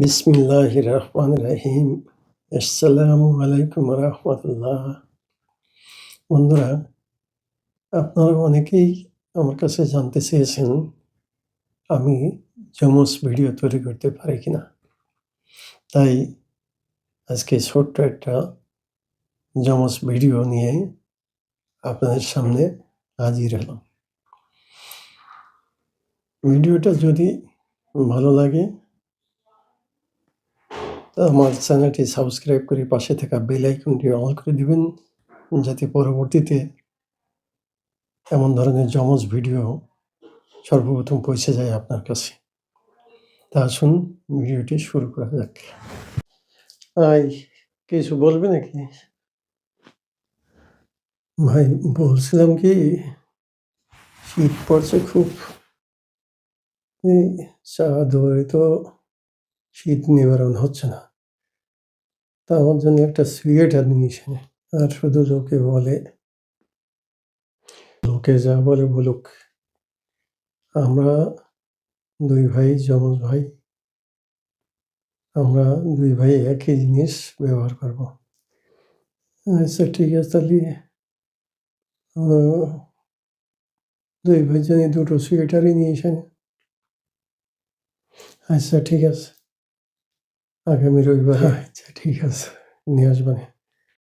বিসমিল্লাহ রহমান রাহিম আসসালামু আলাইকুম রহমতুল্লাহ বন্ধুরা, আপনারা অনেকেই আমার কাছে জানতে চেয়েছেন, আমি জমস ভিডিও তৈরি করতে পারি কিনা। তাই আজকে ছোট্ট একটা জমস ভিডিও নিয়ে আপনাদের সামনে হাজির হলাম। ভিডিওটা যদি ভালো লাগে আমার চ্যানেলটি সাবস্ক্রাইব করে পাশে থাকা বেল আইকনটি অন করে দিবেন, যাতে পরবর্তীতে এমন ধরনের জমজ ভিডিও সর্বপ্রথম পৌঁছে যায় আপনার কাছে। তা আসুন, ভিডিওটি শুরু করা যাক। ভাই, কিছু বলবে নাকি? ভাই, বলছিলাম কি, শীত পড়ছে খুব। এই চা দৌড়ে তো শীত নিবারণ হচ্ছে না। আমার জন্য একটা সোয়েটার নিয়ে আর শুধু লোকে বলে। লোকে যা বলে বলুক। আমরা দুই ভাই, যমজ ভাই। আমরা দুই ভাই একই জিনিস ব্যবহার করব। আচ্ছা ঠিক আছে, তাহলে দুই ভাই জানি দুটো সোয়েটারই নিয়ে এসেন আচ্ছা ঠিক আছে। আগামী রবিবার। আচ্ছা ঠিক আছে। নিয়ে আসবেন।